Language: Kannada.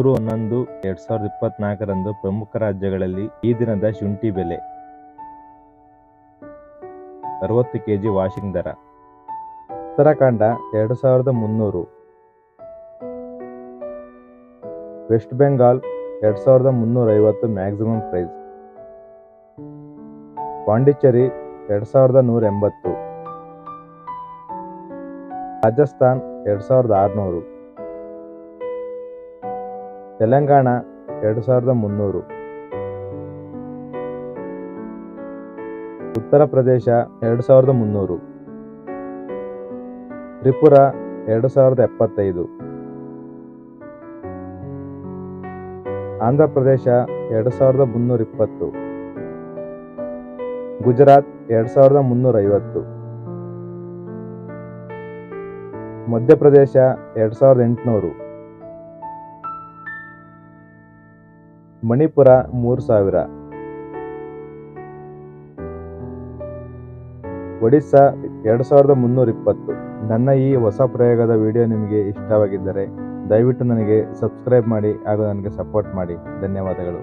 ಮೂರು ಹನ್ನೊಂದು ಎರಡ್ ಸಾವಿರದ ಇಪ್ಪತ್ನಾಲ್ಕರಂದು ಪ್ರಮುಖ ರಾಜ್ಯಗಳಲ್ಲಿ ಈ ದಿನದ ಶುಂಠಿ ಬೆಲೆ ಅರವತ್ತು ಕೆಜಿ ವಾಷಿಂಗ್ ದರ. ಉತ್ತರಾಖಂಡ ಎರಡು ಸಾವಿರದ ಮುನ್ನೂರು. ವೆಸ್ಟ್ ಬೆಂಗಾಲ್ ಎರಡು ಸಾವಿರದ ಮುನ್ನೂರೈವತ್ತು ಮ್ಯಾಕ್ಸಿಮಮ್ ಪ್ರೈಸ್. ಪಾಂಡಿಚೇರಿ ಎರಡು ಸಾವಿರದ ನೂರ ಎಂಬತ್ತು. ರಾಜಸ್ಥಾನ್ ಎರಡು ಸಾವಿರದ ಆರುನೂರು. ತೆಲಂಗಾಣ ಎರಡು ಸಾವಿರದ ಮುನ್ನೂರು. ಉತ್ತರ ಪ್ರದೇಶ ಎರಡು ಸಾವಿರದ ಮುನ್ನೂರು. ತ್ರಿಪುರ ಎರಡು ಸಾವಿರದ ಎಪ್ಪತ್ತೈದು. ಆಂಧ್ರ ಪ್ರದೇಶ ಎರಡು ಸಾವಿರದ ಮುನ್ನೂರ ಇಪ್ಪತ್ತು. ಗುಜರಾತ್ ಎರಡು ಸಾವಿರದ ಮುನ್ನೂರ ಐವತ್ತು. ಮಧ್ಯಪ್ರದೇಶ ಎರಡು ಸಾವಿರದ ಎಂಟುನೂರು. ಮಣಿಪುರ ಮೂರು ಸಾವಿರ. ಒಡಿಸ್ಸಾ ಎರಡು ಸಾವಿರದ ಮುನ್ನೂರ ಇಪ್ಪತ್ತು. ನನ್ನ ಈ ಹೊಸ ಪ್ರಯೋಗದ ವಿಡಿಯೋ ನಿಮಗೆ ಇಷ್ಟವಾಗಿದ್ದರೆ ದಯವಿಟ್ಟು ನನಗೆ ಸಬ್ಸ್ಕ್ರೈಬ್ ಮಾಡಿ ಹಾಗೂ ನನಗೆ ಸಪೋರ್ಟ್ ಮಾಡಿ. ಧನ್ಯವಾದಗಳು.